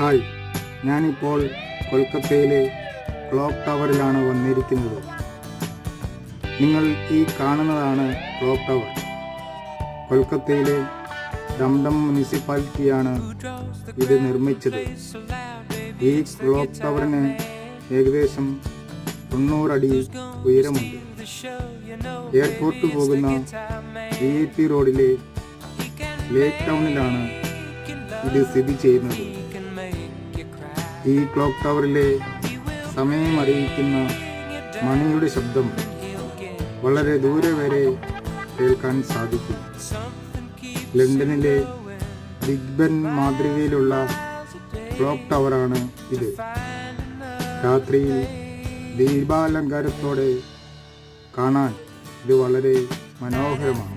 Hi. ഞാനിപ്പോൾ കൊൽക്കത്തയിലെ clock ടവറിലാണ് വന്നിരിക്കുന്നത്. നിങ്ങൾ ഈ കാണുന്നതാണ് ക്ലോക്ക് ടവർ. കൊൽക്കത്തയിലെ ഡംഡം മുനിസിപ്പാലിറ്റിയാണ് ഇത് നിർമ്മിച്ചത്. ഈ ക്ലോക്ക് ടവറിന് ഏകദേശം തൊണ്ണൂറടി ഉയരമുണ്ട്. എയർപോർട്ട് പോകുന്ന വി ഐ പി റോഡിലെ ലേക്ക് ടൗണിലാണ് ഇത് സ്ഥിതി ചെയ്യുന്നത്. ഈ ക്ലോക്ക് ടവറിലെ സമയം അറിയിക്കുന്ന മണിയുടെ ശബ്ദം വളരെ ദൂരെ വരെ കേൾക്കാൻ സാധിക്കും. ലണ്ടനിലെ ബിഗ് ബെൻ മാതൃകയിലുള്ള ക്ലോക്ക് ടവറാണ് ഇത്. രാത്രിയിൽ ദീപാലങ്കാരത്തോടെ കാണാൻ ഇത് വളരെ മനോഹരമാണ്.